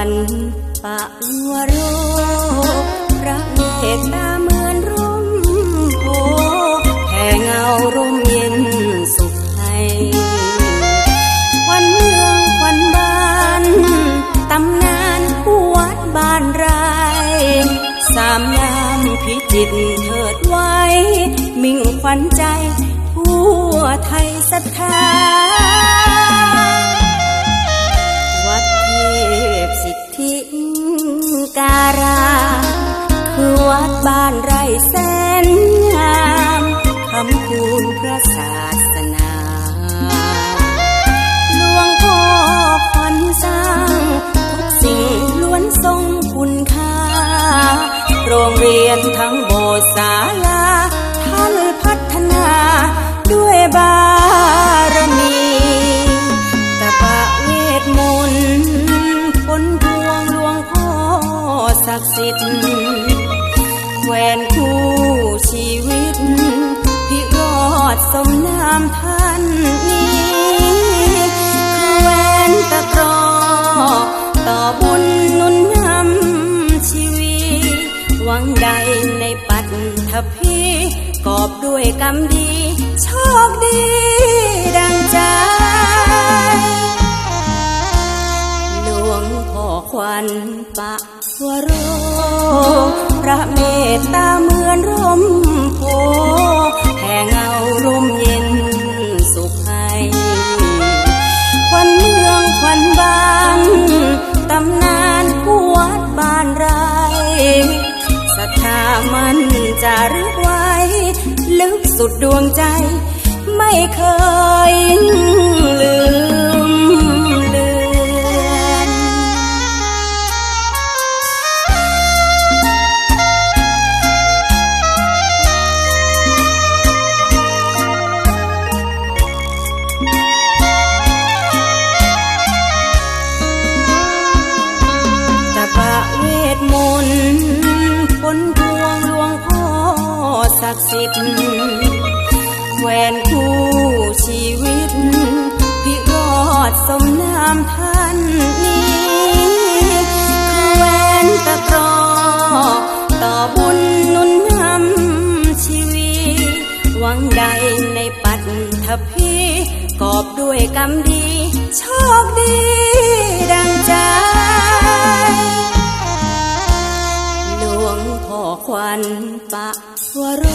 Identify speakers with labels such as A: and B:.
A: ันปะวัวโรพระเมตตาเหมือนร่มโพแผ่เงาร่มเย็นสุขให้วันเมืองวันบ้านตำนานผู้วัดบ้านไรสามยามพิจิตเถิดไว้ มิ่งขวัญใจทั่วไทยศรัทธาวัดเท ดแวนคู่ชีวิต พิรอดสมนามท่านนี้คือแวนตะกรอต่อบุญนุนนำชีวีหวังใดในปัตถภีกอบด้วยกรรมดี โชคดีดังใจหลวงพ่อควันปะวโร ระเมตตาเหมือนร่มโพแผ่เงาร่มเย็นสุขให้ควันเมืองควันบานตำนานผู้วัดบ้านไรศรัทธามันจะรึกไว้ ลึกสุดดวงใจ ไม่เคยลืม ผลพวงหลวงพ่อศักดิ์สิทธิ์แหวนคู่ชีวิต พิรอดสมนามท่านนี้คือแหวนตะกรอต่อบุญนุนนำชีวีหวังใดในปัตถภีกอบด้วยกรรมดี โชคดีดังใจะ